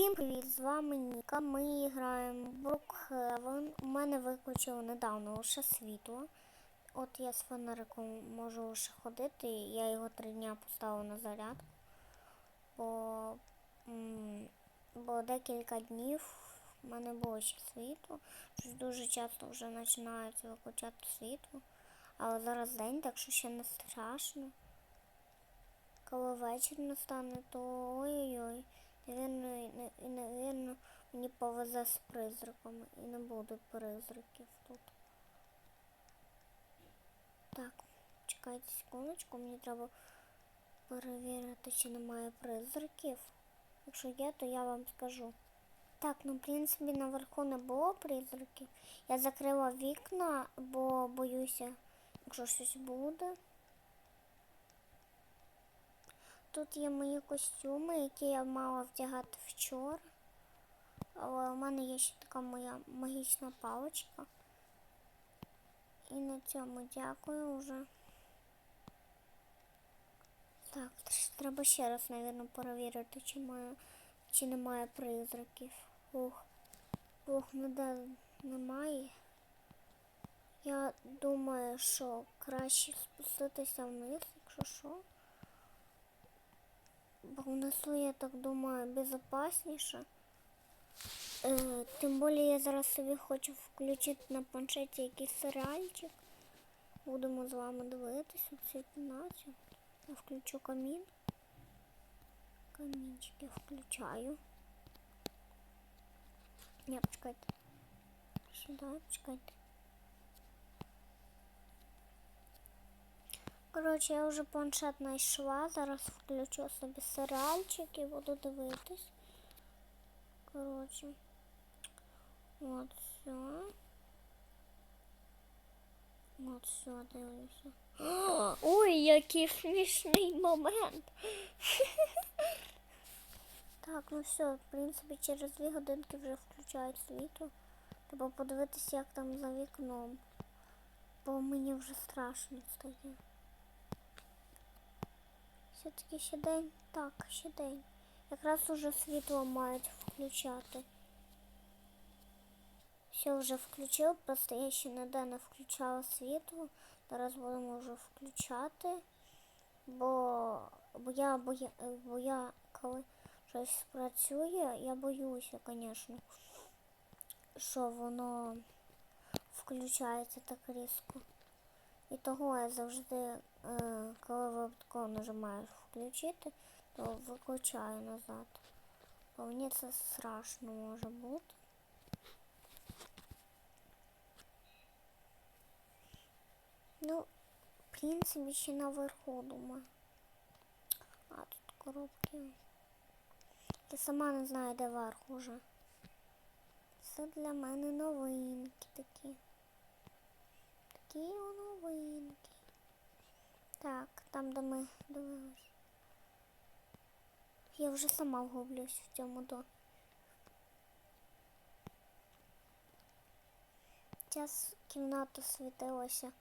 Всім привіт! З вами Ніка. Ми граємо Брукхевен. У мене виключило недавно лише світло. От я з фонариком можу лише ходити. Я його три дня поставила на зарядку. Бо, бо декілька днів в мене було ще світло. Дуже часто вже починають виключати світло. Але зараз день, так що ще не страшно. Коли вечір настане, то ой-ой-ой. Не- і, мені повезе з призраками і не буде призраків тут. Так, чекайте секундочку, мені треба перевірити, чи немає призраків. Якщо є, то я вам скажу. Так, ну в принципі наверху не було призраків. Я закрила вікна, бо боюся, якщо щось буде. Тут є мої костюми, які я мала вдягати вчора. Але у мене є ще така моя магічна паличка. І на цьому дякую вже. Так, треба ще раз, мабуть, перевірити, чи, має, чи немає призраків. Ух, ух, ніде немає. Я думаю, що краще спуститися вниз, якщо що. Бо внизу, я так думаю, безопасніше. Е, тим більше я зараз собі хочу включити на планшеті якийсь серіальчик. Будемо з вами дивитися цій кімнаті. Я включу камін. Камінчик я включаю. Ні, почекайте. Сюди, почекайте. Коротше, я вже планшет знайшла. Зараз включу собі серіальчик і буду дивитись. Коротше. От все. От все, дивлюся. Ой, який смішний момент. Так, ну все, в принципі, через дві годинки вже включають світло. Треба подивитися, як там за вікном. Бо мені вже страшно стає. Все-таки ще день? Так, ще день. Якраз уже світло мають включати. Все вже включив, просто я ще ніде не включала світло. Зараз будемо вже включати. Бо, бо я бо я, бо я коли щось працює, я боюся, звісно, що воно включається так різко. І того я завжди, е, коли випадково нажимаю включити, то виключаю назад. Бо мені це страшно може бути. Ну, в принципі, ще наверху думаю. А, тут коробки. Я сама не знаю, де верх уже. Це для мене новинки такі. Такі новинки. Так, там, де ми дивились. Я вже сама вгублюсь в цьому до. Час кімната світилася,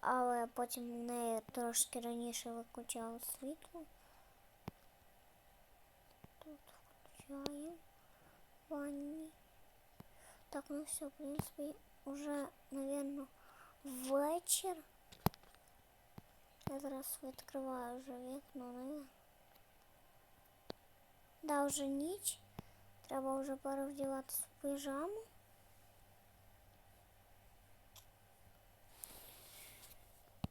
але потім в неї трошки раніше виключало світло. Тут включаємо ванні. Так, ну все, в принципі, уже, наверное, вечір. Я зараз відкриваю вже вікно, не? Да, вже ніч. Треба вже перевдіватися в пижаму.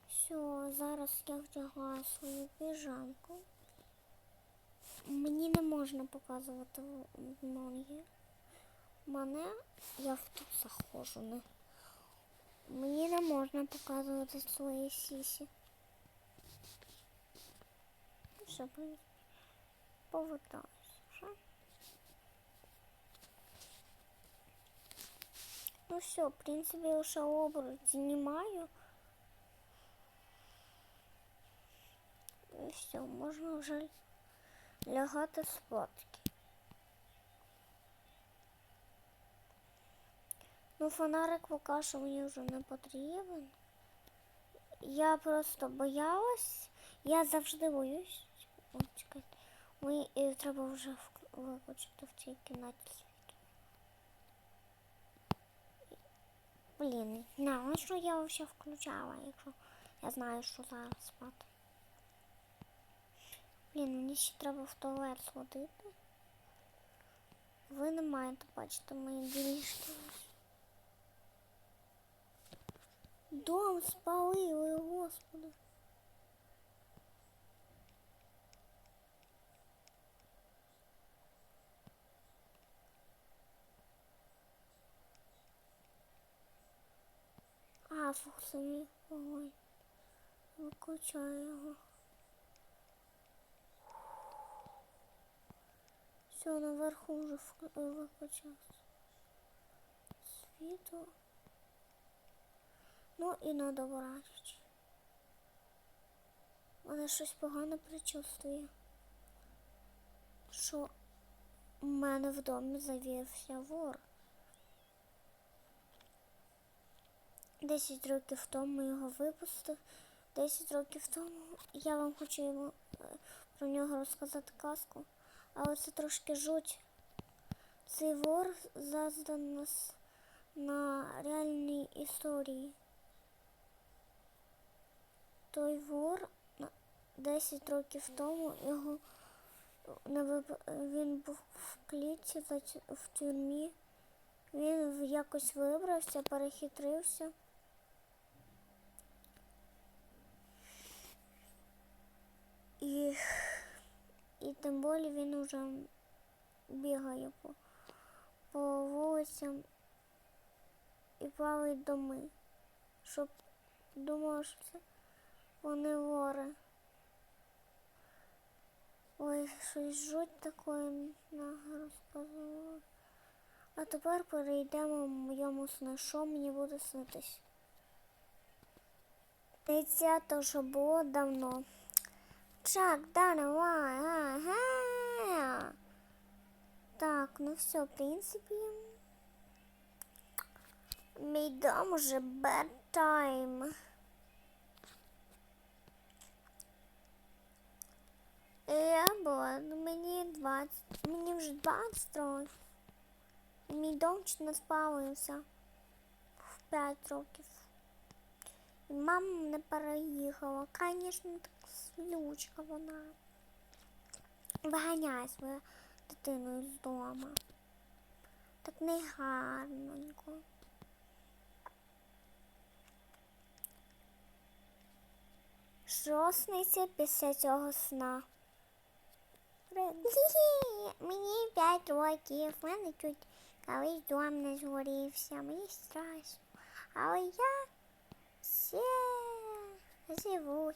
Все, зараз я вдягаю свою піжамку. Мені не можна показувати ноги. Мене я в трусах ходжу, не? Мені не можна показувати свої сісі. Ну, Все, в принципі, повертаюся. Вже. Ну все, в принципі, лише обруч знімаю. І все, можна вже лягати спадки. Ну, фонарик поки що мені вже не потрібен. Я просто боялась. Я завжди боюсь. О, чекайте. Мені треба вже виключити в цій кімнаті. Блін, на, ну що я взагалі включала, якщо я знаю, що зараз спати. Блін, мені ще треба в туалет сходити. Ви не маєте бачити мої ділішки. Дом спалили, господи. А, самі вогонь. Виключаю його. Все, наверху вже вк- виключався. Світло. Ну і на добраніч. Мене щось погане причувствує. Що в мене в домі завівся вор. Десять років тому його випустив. Десять років тому я вам хочу йому е, про нього розказати казку. Але це трошки жуть. Цей вор заздан нас на реальній історії. Той вор на- 10 років тому його він був в клітці ць- в тюрмі. Він якось вибрався, перехитрився. І, і тим більше він уже бігає по, по вулицям і плавить доми, щоб думав, що це вони вори. Ой, щось жуть таке на розказувала. А тепер перейдемо в моєму сну. Що мені буде снитись? Це то, що було давно. Чак, да, давай, ага. Так, ну все, в принципі. Мій дом уже bedtime. Я була, ну мені 20, мені вже 20 років. Мій дом чуть не спалився в 5 років. І мама не переїхала. Звісно, так слючка вона. Виганяє свою дитину з дому. Так не гарненько. Що сниться після цього сна? Мені 5 років, в мене чуть колись дом не згорівся, мені страшно. Але я ще живу.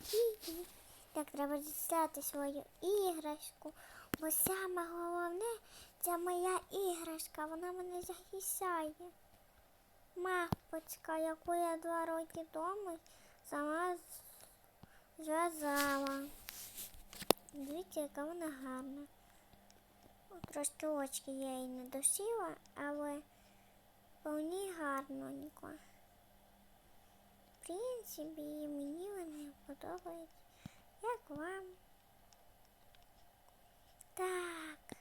Так треба дістати свою іграшку. Бо саме головне це моя іграшка, вона мене захищає. Мавпочка, яку я два роки тому сама зв'язала. Дивіться, яка вона гарна. Трошки очки я їй не досіла, але повні гарненько. В принципі, мені вони подобаються. Як вам? Так,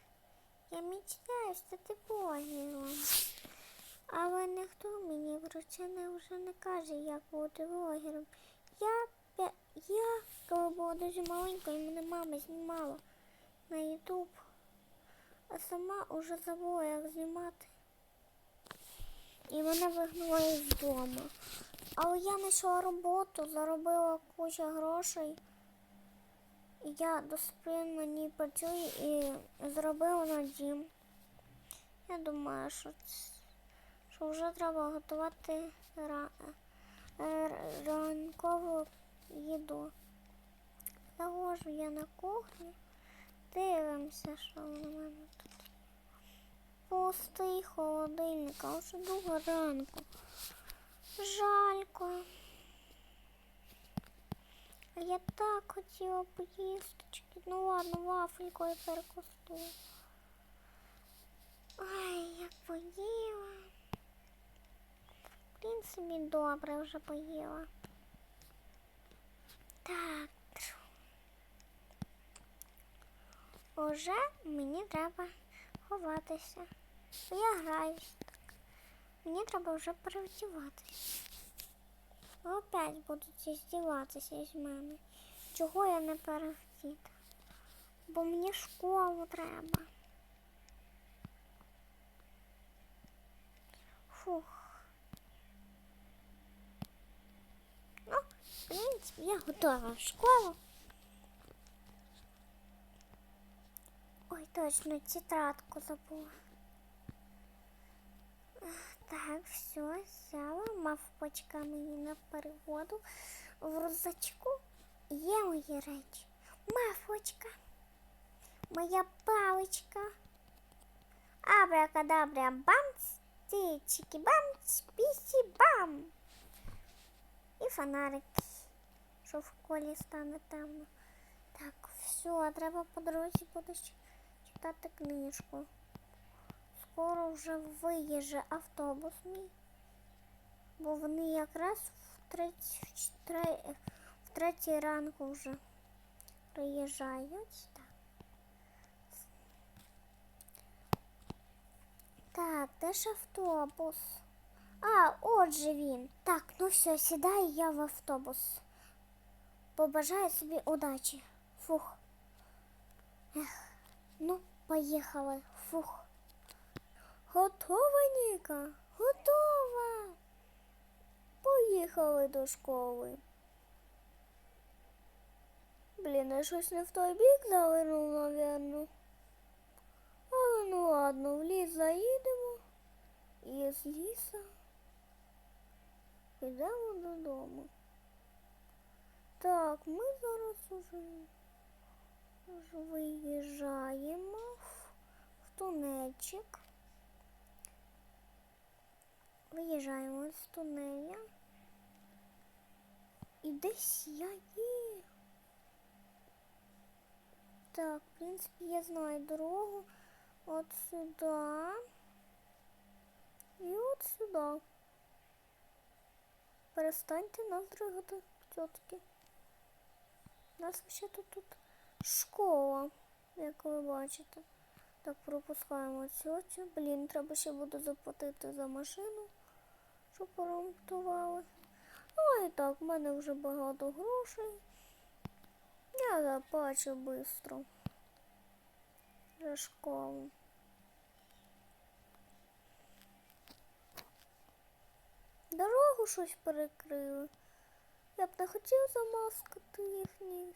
я мечтаю стати блогером. Але ніхто мені про це не вже не каже, як бути блогером. Я, пе- я коли була дуже маленькою, мене мама знімала на Ютуб, а сама уже забула, як знімати. І мене вигнала із дому. Але я знайшла роботу, заробила кучу грошей. І я на ній працюю і зробила на дім. Я думаю, що, що вже треба готувати е, ранкову їду. Заложу я на кухню. Дивимося, що в мене тут. Пустий холодильник, а вже друга ранку. Жалько. Я так хотіла поїсточки. Ну ладно, вафелькою перекусну. Ай, я поїла. В принципі, добре вже поїла. Так. Уже мені треба ховатися. Я граюсь. Мені треба вже перевдіватися. Опять будуть здіватися з мене. Чого я не перевдіта? Бо мені школу треба. Фух. Ну, в принципі, я готова в школу. точно, тетрадку забула. Ех, Так, все, взяла. Мавпочка мені на переводу. В рюкзачку є мої речі. Мавпочка. Моя паличка. Абракадабра бамц, тичики бамц, пісі бам. І фонарик, що в колі стане темно. Так, все, треба по дорозі буду ще Читати книжку. Скоро вже виїжджає автобус мій. Бо вони якраз в третій, в тре- в третій ранку вже приїжджають. Так. Так, де ж автобус? А, отже він. Так, ну все, сідаю я в автобус. Побажаю собі удачі. Фух. Ех, ну, поїхали. Фух. Готова, Ніка? Готова. Поїхали до школи. Блін, я щось не в той бік завернув, напевно. Але ну ладно, в ліс заїдемо. І з ліса підемо додому. Так, ми зараз уже виїжджаємо в, тунельчик. Виїжджаємо з тунеля. І десь я є. Так, в принципі, я знаю дорогу. От сюди. І от сюди. Перестаньте нас дригати, тітки. Нас ще тут, тут школа, як ви бачите. Так, пропускаємо цю. Блін, треба ще буде заплатити за машину, щоб поремонтували. А і так, в мене вже багато грошей. Я заплачу швидко. За школу. Дорогу щось перекрили. Я б не хотів замаскати їхній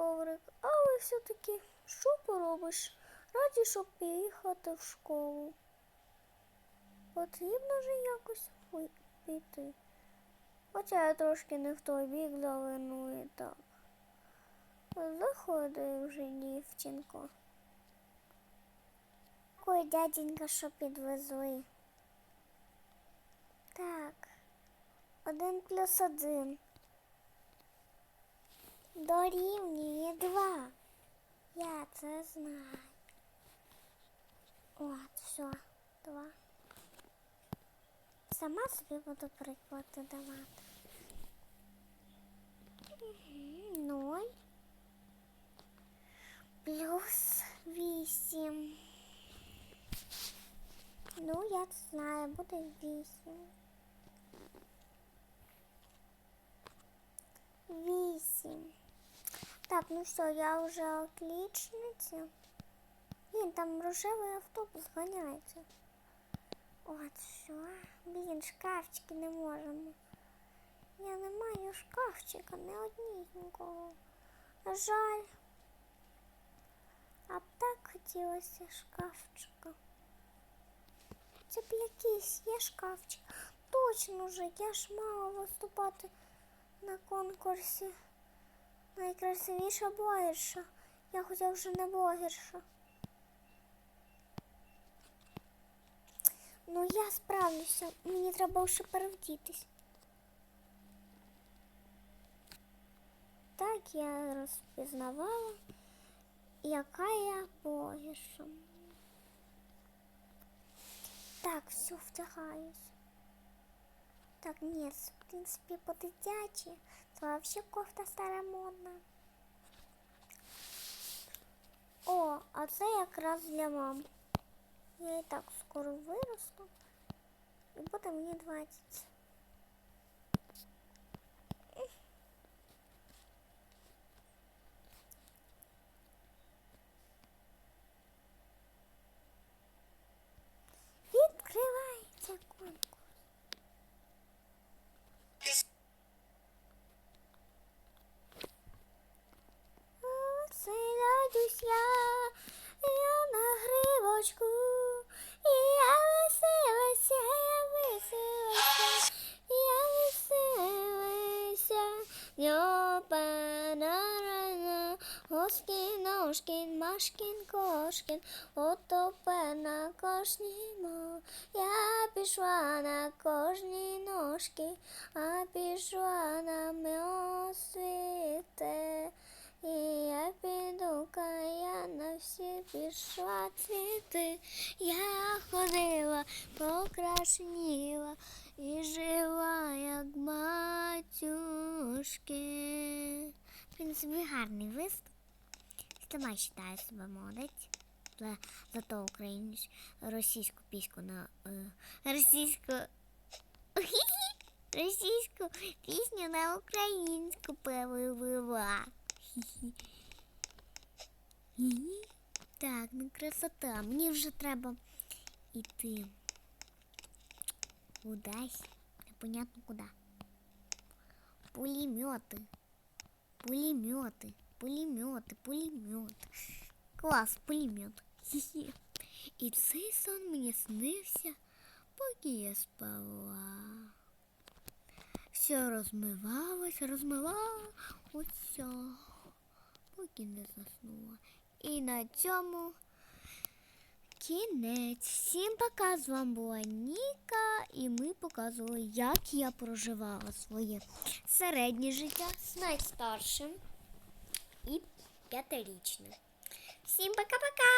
коврик, але все-таки що поробиш? Раді, щоб поїхати в школу. Потрібно ж якось піти. Хоча я трошки не в той бік заверну і так. Заходи вже, дівчинко. Ой, дяденька, що підвезли. Так. Один плюс один. Дорівнює два. Я це знаю. От, все, два. Сама собі буду приклади давати. Мгм, Ноль. Плюс вісім. Ну, я це знаю, буде вісім. Вісім. Так, ну все, я вже отличниця. Блін, там рожевий автобус ганяється. От все. Блін, шкафчики не можемо. Я не маю шкафчика, не однісінького. На жаль. А так хотілося шкафчика. Це б якийсь є шкафчик. Точно вже, я ж мала виступати на конкурсі. Найкрасивіша блогерша. Я хоча вже не блогерша. Ну я справлюся. Мені треба ще перевдітись. Так я розпізнавала, яка я блогерша. Так, все, втягаюсь. Так, ні, в принципі, по-дитячі. Це вообще кофта старомодна. О, а це якраз для мам. Я і так скоро виросту. І буде мені 20. Оскін, Ошкін, Машкін, Кошкін, отопе на кожній мо. Я пішла на кожній ножки, а пішла на мьосвіте. І я піду, я на всі пішла цвіти. Я ходила, покрашніла і жила, як матюшки. В принципі, гарний виступ. Сама вважаю себе молодець. За, зато українську російську пісню на е, російську російську пісню на українську перевела. Хі-хі. Хі-хі. Так, ну красота. Мені вже треба йти. Кудись. Непонятно куди. Пулемети. Пулемети. Пулемети, пулемети. Клас, пулемет. І цей сон мені снився, поки я спала. Все розмивалось, розмивалося, поки не заснула. І на цьому кінець. Всім пока, з вами була Ніка, і ми показували, як я проживала своє середнє життя з найстаршим і п'ятирічним. Всім пока-пока!